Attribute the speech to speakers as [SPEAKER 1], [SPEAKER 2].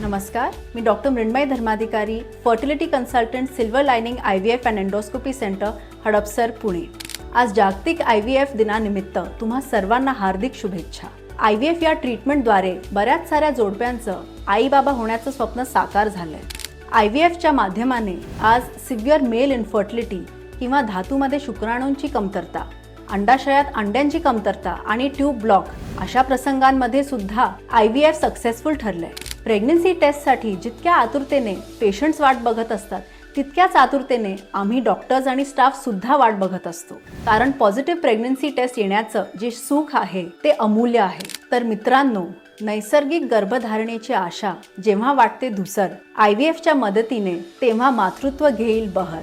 [SPEAKER 1] नमस्कार मी doctor Mrinmay Dharmadhikari fertility consultant silver lining I V F and endoscopy centre Hadapsar Pune. आज जागतिक I V F दिनानिमित्त तुम्हा सर्वांना हार्दिक शुभेच्छा. आय व्ही एफ या ट्रीटमेंटद्वारे बऱ्याच साऱ्या जोडप्यांचं आई बाबा होण्याचं स्वप्न साकार झालंय. आय व्ही एफच्या माध्यमाने आज सिव्हिअर मेल इन्फर्टिलिटी किंवा धातूमध्ये शुक्राणूंची कमतरता अंडाशयात अंड्यांची कमतरता आणि ट्यूब ब्लॉक अशा प्रसंगांमध्ये सुद्धा आय व्ही एफ सक्सेसफुल ठरलंय. प्रेग्नन्सी टेस्टसाठी जितक्या आतुरतेने पेशंट्स वाट बघत असतात तितक्याच आतुरतेने आम्ही डॉक्टर्स आणि स्टाफसुद्धा वाट बघत असतो. कारण पॉझिटिव्ह प्रेग्नन्सी टेस्ट येण्याचं जे सुख आहे ते अमूल्य आहे. तर मित्रांनो नैसर्गिक गर्भधारणेची आशा जेव्हा वाटते धुसर आय व्ही एफच्या मदतीने तेव्हा मातृत्व घेईल बहर.